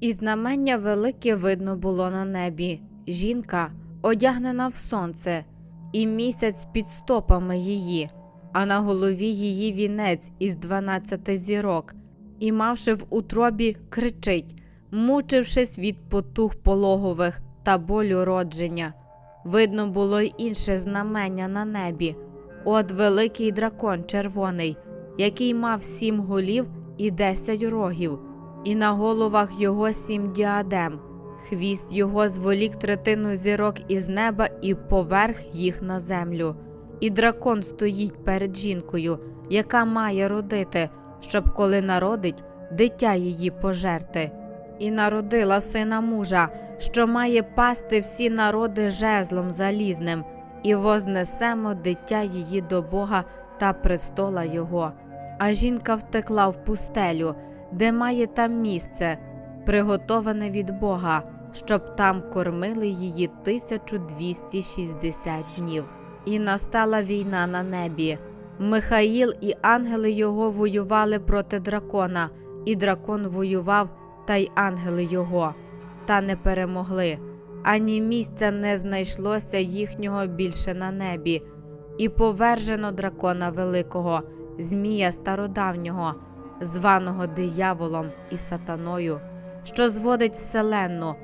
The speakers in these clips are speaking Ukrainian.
І знамення велике видно було на небі. Жінка, одягнена в сонце, і місяць під стопами її, а на голові її вінець із дванадцяти зірок, і, мавши в утробі, кричить, мучившись від потух пологових та болю родження. Видно було й інше знамення на небі. От великий дракон червоний, який мав сім голів і десять рогів, і на головах його сім діадем. Хвіст його зволік третину зірок із неба і поверх їх на землю. І дракон стоїть перед жінкою, яка має родити, щоб коли народить, дитя її пожерти. І народила сина мужа, що має пасти всі народи жезлом залізним, і вознесемо дитя її до Бога та престола Його. А жінка втекла в пустелю, де має там місце, приготоване від Бога, щоб там кормили її 1260 днів. І настала війна на небі. Михаїл і ангели його воювали проти дракона, і дракон воював, та й ангели його, та не перемогли. Ані місця не знайшлося їхнього більше на небі, і повержено дракона великого, Змія стародавнього, званого дияволом і сатаною, що зводить вселенну,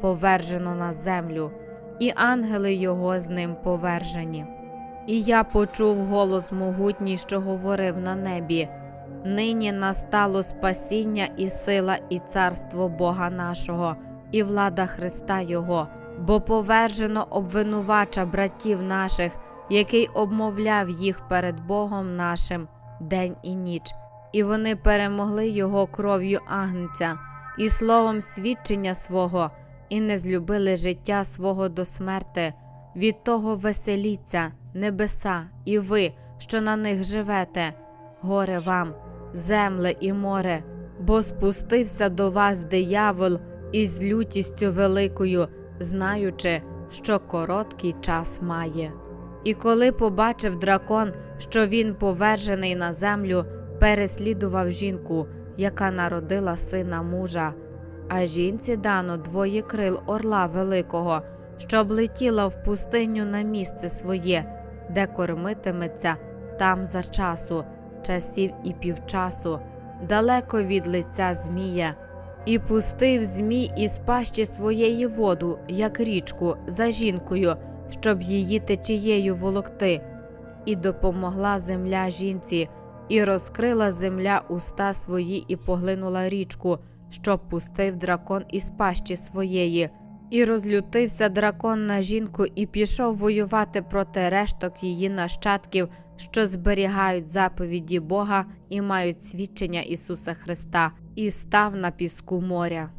повержено на землю, і ангели його з ним повержені. І я почув голос могутній, що говорив на небі. Нині настало спасіння і сила, і царство Бога нашого, і влада Христа Його, бо повержено обвинувача братів наших, який обмовляв їх перед Богом нашим день і ніч, і вони перемогли його кров'ю агнця і словом свідчення свого, і не злюбили життя свого до смерти. Від того веселіться, небеса, і ви, що на них живете, горе вам, земле і море, бо спустився до вас диявол із лютістю великою, знаючи, що короткий час має. І коли побачив дракон, що він повержений на землю, переслідував жінку, яка народила сина мужа, а жінці дано двоє крил орла великого, щоб летіла в пустиню на місце своє, де кормитиметься там за часу, часів і півчасу, далеко від лиця Змія. І пустив Змій із пащі своєї воду, як річку, за жінкою, щоб її течією волокти, і допомогла земля жінці, і розкрила земля уста свої, і поглинула річку, щоб пустив дракон із пащі своєї. І розлютився дракон на жінку і пішов воювати проти решток її нащадків, що зберігають заповіді Бога і мають свідчення Ісуса Христа, і став на піску моря.